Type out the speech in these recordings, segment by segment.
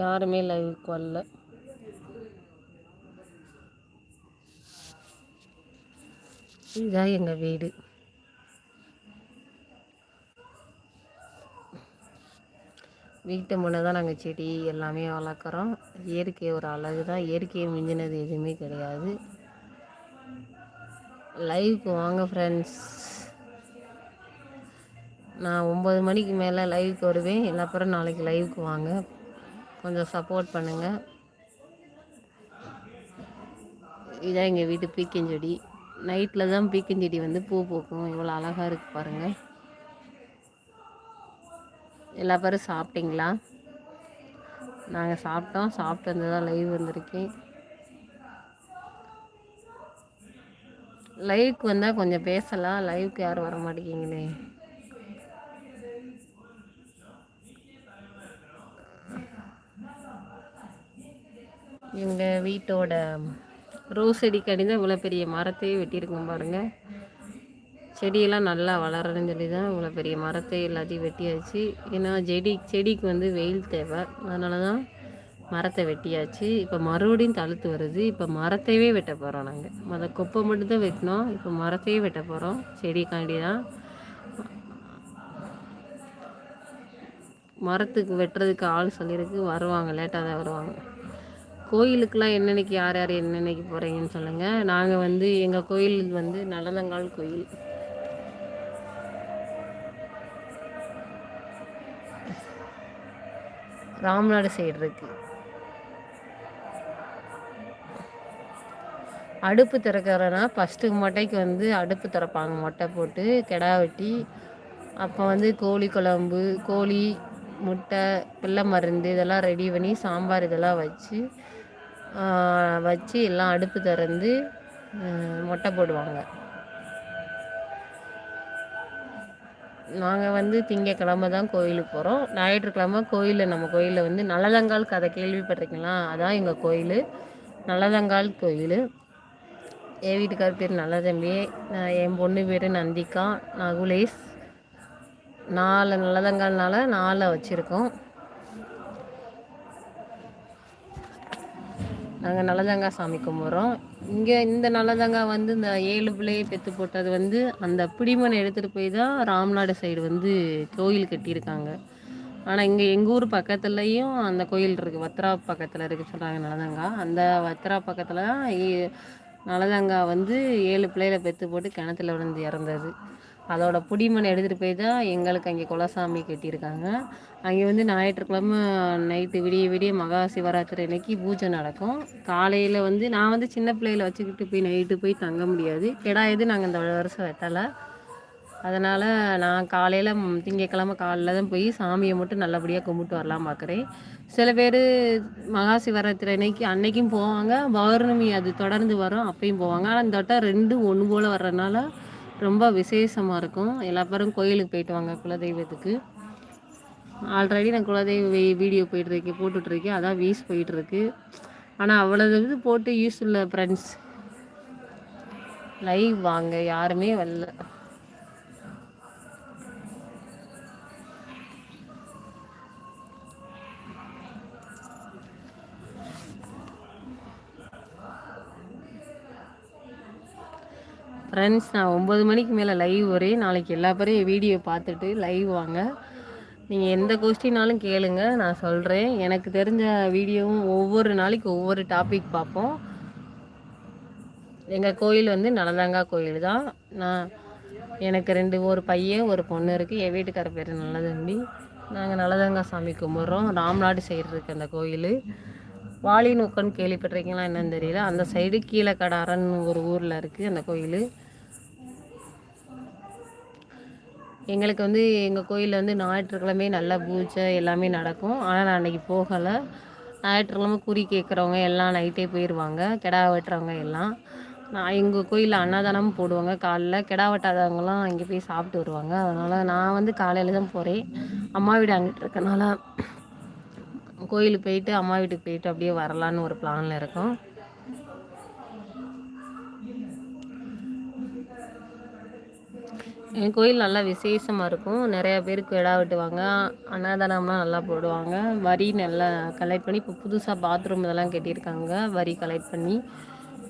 யாருமே லைவுக்கு வரல. இதுதான் எங்கள் வீடு. வீட்டு முன்னே தான் நாங்கள் செடி எல்லாமே வளர்க்குறோம். இயற்கை ஒரு அழகு தான் இயற்கையை மிஞ்சினது எதுவுமே கிடையாது. லைவுக்கு வாங்க ஃப்ரெண்ட்ஸ் நான் ஒம்பது மணிக்கு மேலே லைவுக்கு வருவேன். அப்புறம் நாளைக்கு லைவுக்கு வாங்க. கொஞ்சம் சப்போர்ட் பண்ணுங்கள் இதான் எங்கள் வீட்டு பீக்கஞ்செடி. நைட்டில் தான் பீக்கஞ்செடி வந்து பூ பூக்கும். இவ்வளோ அழகாக இருக்குது பாருங்கள் எல்லா பேரும் சாப்பிட்டீங்களா? நாங்கள் சாப்பிட்டோம். சாப்பிட்டு வந்து தான் லைவ் வந்திருக்கேன். லைவ்க்கு வந்தால் கொஞ்சம் பேசலாம். லைவுக்கு யாரும் வர மாட்டேங்கிங்களே எங்கள் வீட்டோட ரோஸ் செடி கடிதான் இவ்வளோ பெரிய மரத்தையே வெட்டியிருக்கோம் பாருங்கள் செடியெல்லாம் நல்லா வளரணும்னு சொல்லி தான் இவ்வளோ பெரிய மரத்தை எல்லாத்தையும் வெட்டியாச்சு. ஏன்னா செடி செடிக்கு வந்து வெயில் தேவை. அதனால தான் மரத்தை வெட்டியாச்சு. இப்போ மறுபடியும் தழுத்து வருது. இப்போ மரத்தையே வெட்ட போகிறோம் நாங்கள் மொதல் குப்பை மட்டும்தான் வெட்டினோம். இப்போ மரத்தையே வெட்ட போகிறோம் செடிக்காண்டி தான் மரத்துக்கு வெட்டுறதுக்கு ஆள் சொல்லியிருக்கு வருவாங்க. லேட்டாக தான் வருவாங்க. கோயிலுக்கெலாம் என்னென்னைக்கு யார் யார் என்னென்னைக்கு போகிறீங்கன்னு சொல்லுங்கள் நாங்கள் வந்து எங்கள் கோயில் வந்து நலதங்கால் கோயில். ராம்நாடு சைடு இருக்குது அடுப்பு திறக்கிறனா ஃபஸ்ட்டு மொட்டைக்கு வந்து அடுப்பு திறப்பாங்க. மொட்டை போட்டு கிடா வெட்டி அப்போ வந்து கோழி குழம்பு கோழி முட்டை பிள்ளை மருந்து இதெல்லாம் ரெடி பண்ணி சாம்பார் இதெல்லாம் வச்சு வச்சு எல்லாம் அடுப்பு திறந்து மொட்டை போடுவாங்க. நாங்கள் வந்து திங்கக்கிழமை தான் கோயிலுக்கு போகிறோம் ஞாயிற்றுக்கிழமை கோயிலில் நம்ம கோயிலில் வந்து நல்லதங்கால் கதை கேள்விப்பட்டிருக்கீங்களா? அதான் எங்கள் கோயில். நல்லதங்கால் கோயில். என் வீட்டுக்கார் பேர் நல்லதம்பி. என் பொண்ணு பேர் நந்திகா நகுலேஷ். நாலு நல்லதங்கால்னால நாலை வச்சுருக்கோம். நாங்கள் நல்லதங்காய் சாமி கும்பிட்றோம் இங்கே இந்த நல்லதங்காய் வந்து இந்த ஏழு பிள்ளையை பெற்று போட்டது வந்து அந்த பிடிமனை எடுத்துகிட்டு போய் தான் ராம்நாடு சைடு வந்து கோயில் கட்டியிருக்காங்க. ஆனால் இங்கே எங்கள் ஊர் பக்கத்துலேயும் அந்த கோயில் இருக்குது வத்ரா பக்கத்தில் இருக்குது சொல்கிறாங்க நல்லதங்கா. அந்த வத்ரா பக்கத்தில் நலதங்கா வந்து ஏழு பிள்ளைகளை பெற்று போட்டு கிணத்துல விழுந்து இறந்தது. அதோட புடிமனை எடுத்துகிட்டு போய் தான் எங்களுக்கு அங்கே குலசாமி கட்டியிருக்காங்க. அங்கே வந்து ஞாயிற்றுக்கிழமை நைட்டு விடிய விடிய மகா சிவராத்திரி அன்னைக்கு பூஜை நடக்கும். காலையில் வந்து நான் வந்து சின்ன பிள்ளையில வச்சுக்கிட்டு போய் நைட்டு போய் தங்க முடியாது. கிடா எது நாங்கள் இந்த வருஷம் வெட்டலை. அதனால் நான் காலையில் திங்கக்கிழமை காலையில் தான் போய் சாமியை மட்டும் நல்லபடியாக கும்பிட்டு வரலாம் பார்க்குறேன் சில பேர் மகா சிவராத்திரி அன்னைக்கு அன்னைக்கும் போவாங்க பௌர்ணமி அது தொடர்ந்து வரும் அப்பயும் போவாங்க. ஆனால் இந்த வட்டம் ரெண்டும் ஒன்று போல் வர்றதுனால ரொம்ப விசேஷமாக இருக்கும். எல்லா பேரும் கோயிலுக்கு போயிட்டு வாங்க குலதெய்வத்துக்கு. ஆல்ரெடி நான் குலதெய்வ வீடியோ போயிட்டுருக்கேன் போட்டுட்ருக்கேன் அதான் வீஸ் போயிட்டுருக்கு ஆனால் அவ்வளோ இது போட்டு யூஸ் இல்லை ஃப்ரெண்ட்ஸ் லைவ் வாங்க யாருமே வரல. ஃப்ரெண்ட்ஸ் நான் ஒம்பது மணிக்கு மேலே லைவ் வரேன் நாளைக்கு எல்லா பேரையும் வீடியோ பார்த்துட்டு லைவ் வாங்க. நீங்கள் எந்த கொஸ்டினாலும் கேளுங்க நான் சொல்கிறேன் எனக்கு தெரிஞ்ச வீடியோவும் ஒவ்வொரு நாளைக்கு ஒவ்வொரு டாபிக் பார்ப்போம். எங்கள் கோயில் வந்து நலதாங்கா கோயில் தான். நான் எனக்கு ரெண்டு ஒரு பையன் ஒரு பொண்ணு இருக்குது என் வீட்டுக்கார பேர் நல்லதம்பி நாங்கள் நல்லதங்கா சாமி கும்பிட்றோம். ராம்நாடு சைடு இருக்குது அந்த கோயில். வாலிநூக்கன்னு கேள்விப்பட்டிருக்கீங்களா என்னன்னு தெரியல. அந்த சைடு கீழக்கடாரன் ஒரு ஊரில் இருக்குது அந்த கோயில். எங்களுக்கு வந்து எங்கள் கோயிலில் வந்து ஞாயிற்றுக்கிழமை நல்ல பூஜை எல்லாமே நடக்கும். ஆனால் நான் அன்றைக்கி போகலை. ஞாயிற்றுக்கிழமை குறி கேட்குறவங்க எல்லாம் நைட்டே போயிடுவாங்க கிடா வெட்டுறவங்க எல்லாம். நான் எங்கள் கோயிலில் அன்னதானமும் போடுவாங்க. காலைல கிடா வெட்டாதவங்களாம் அங்கே போய் சாப்பிட்டு வருவாங்க. அதனால் நான் வந்து காலையில் தான் போகிறேன் அம்மா வீடு அங்கிட்டு இருக்கனால கோயிலுக்கு போயிட்டு அம்மா வீட்டுக்கு போயிட்டு அப்படியே வரலான்னு ஒரு பிளானில் இருக்கோம். என் கோயில் நல்லா விசேஷமாக இருக்கும். நிறையா பேருக்கு விடா வெட்டுவாங்க. அன்னதானம்லாம் நல்லா போடுவாங்க. வரி நல்லா கலெக்ட் பண்ணி இப்போ புதுசாக பாத்ரூம் இதெல்லாம் கட்டியிருக்காங்க. வரி கலெக்ட் பண்ணி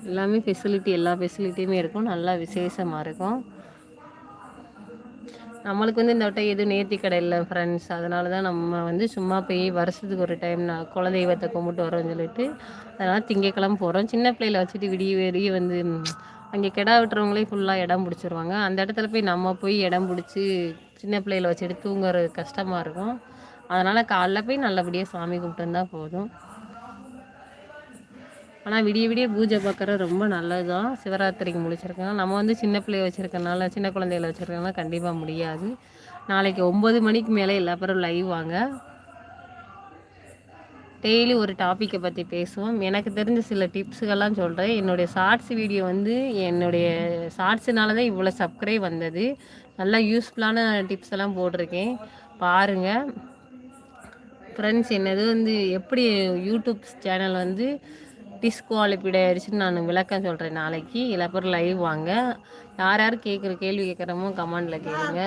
எல்லாமே ஃபெசிலிட்டி எல்லா ஃபெசிலிட்டியுமே இருக்கும். நல்லா விசேஷமாக இருக்கும். நம்மளுக்கு வந்து இந்த வட்டம் எதுவும் நேர்த்தி கடை இல்லை ஃப்ரெண்ட்ஸ் அதனால தான் நம்ம வந்து சும்மா போய் வருஷத்துக்கு ஒரு டைம் நான் குலதெய்வத்தை கும்பிட்டு வரோம்னு சொல்லிட்டு அதனால் திங்கக்கிழமை போகிறோம் சின்ன பிள்ளையில வச்சுட்டு விடிய விடிய வந்து அங்கே கிடா வெட்டுறவங்களே ஃபுல்லாக இடம் பிடிச்சிருவாங்க. அந்த இடத்துல போய் நம்ம போய் இடம் பிடிச்சி சின்ன பிள்ளைகளை வச்சுட்டு தூங்குறது கஷ்டமாக இருக்கும். அதனால் காலைல போய் நல்லபடியாக சாமி கும்பிட்டு வந்தால் போதும். ஆனால் விடிய விடிய பூஜை பார்க்குறது ரொம்ப நல்லது தான் சிவராத்திரிக்கு முடிச்சிருக்கோம் நம்ம வந்து சின்ன பிள்ளைய வச்சுருக்கனால சின்ன குழந்தைகள வச்சுருக்கனால கண்டிப்பாக முடியாது. நாளைக்கு ஒம்பது மணிக்கு மேலே எல்லா பேரும் லைவ் வாங்க. டெய்லி ஒரு டாப்பிக்கை பற்றி பேசுவோம். எனக்கு தெரிஞ்ச சில டிப்ஸுகள்லாம் சொல்கிறேன் என்னுடைய ஷார்ட்ஸ் வீடியோ வந்து என்னுடைய ஷார்ட்ஸுனால தான் இவ்வளோ சப்ஸ்கிரைப் வந்தது. நல்லா யூஸ்ஃபுல்லான டிப்ஸ் எல்லாம் போட்டிருக்கேன். பாருங்கள் ஃப்ரெண்ட்ஸ் என்னது வந்து எப்படி யூடியூப் சேனல் வந்து டிஸ்குவாலிஃபைட் ஆயிடுச்சுன்னு நான் விளக்கம் சொல்கிறேன் நாளைக்கு. எல்லா லைவ் வாங்க. யார் யார் கேட்குற கேள்வி கேட்குறமோ கமெண்டில் கேளுங்க.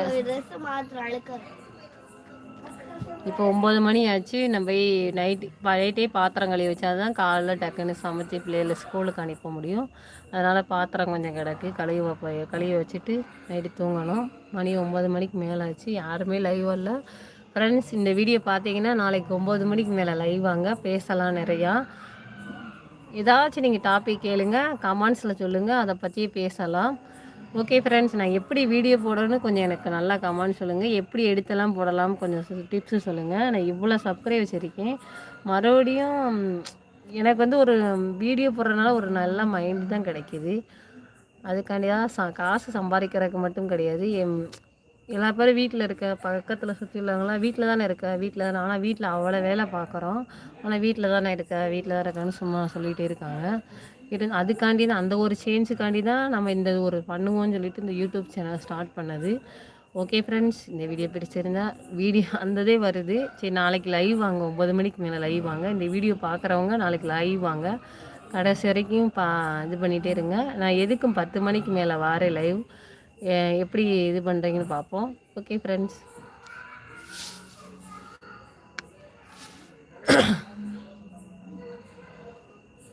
இப்போ ஒம்பது மணி ஆச்சு. நம்ம போய் நைட்டு நைட்டே பாத்திரம் கழுவி வச்சா தான் காலைல டக்குன்னு சமைச்சு பிள்ளைகளை ஸ்கூலுக்கு அனுப்ப முடியும். அதனால் பாத்திரம் கொஞ்சம் கிடக்கு. கழுவி வைப்ப கழுவி வச்சுட்டு நைட்டு தூங்கணும். மணி ஒம்பது மணிக்கு மேலே ஆச்சு. யாருமே லைவ் வரல. ஃப்ரெண்ட்ஸ் இந்த வீடியோ பார்த்தீங்கன்னா நாளைக்கு ஒம்பது மணிக்கு மேலே லைவ் வாங்க. பேசலாம் நிறையா. ஏதாச்சும் நீங்கள் டாபிக் கேளுங்க. கமெண்ட்ஸில் சொல்லுங்கள் அதை பற்றியே பேசலாம். ஓகே ஃப்ரெண்ட்ஸ் நான் எப்படி வீடியோ போடணும்னு கொஞ்சம் எனக்கு நல்லா கமெண்ட் சொல்லுங்கள் எப்படி எடுத்தெல்லாம் போடலாம் கொஞ்சம் டிப்ஸு சொல்லுங்கள் நான் இவ்வளோ சப்ஸ்கிரைப் வச்சுருக்கேன். மறுபடியும் எனக்கு வந்து ஒரு வீடியோ போடுறதுனால ஒரு நல்ல மைண்ட் தான் கிடைக்கிது. அதுக்காண்டி தான் சா காசு சம்பாதிக்கிறதுக்கு மட்டும் கிடையாது. எம் எல்லா பேரும் வீட்டில் இருக்க பக்கத்தில் சுற்றி உள்ளவங்களாம் வீட்டில் தானே இருக்க வீட்டில் தானே ஆனால் வீட்டில் அவ்வளோ வேலை பார்க்குறோம் ஆனால் வீட்டில் தானே இருக்க வீட்டில் தான் இருக்கேன்னு சும்மா சொல்லிகிட்டே இருக்காங்க. இரு அதுக்காண்டி தான் அந்த ஒரு சேஞ்சுக்காண்டி தான் நம்ம இந்த ஒரு பண்ணுவோம்னு சொல்லிட்டு இந்த யூடியூப் சேனல் ஸ்டார்ட் பண்ணது. ஓகே ஃப்ரெண்ட்ஸ் இந்த வீடியோ பிடிச்சிருந்தா வீடியோ அந்ததே வருது. சரி நாளைக்கு லைவ் வாங்க ஒம்பது மணிக்கு மேலே லைவ் வாங்க. இந்த வீடியோ பார்க்குறவங்க நாளைக்கு லைவ் வாங்க. கடைசி வரைக்கும் பா இது பண்ணிகிட்டே இருங்க. நான் எதுக்கும் பத்து மணிக்கு மேலே வாரேன் லைவ் எப்படி இது பண்ணுறீங்கன்னு பார்ப்போம் ஓகே ஃப்ரெண்ட்ஸ்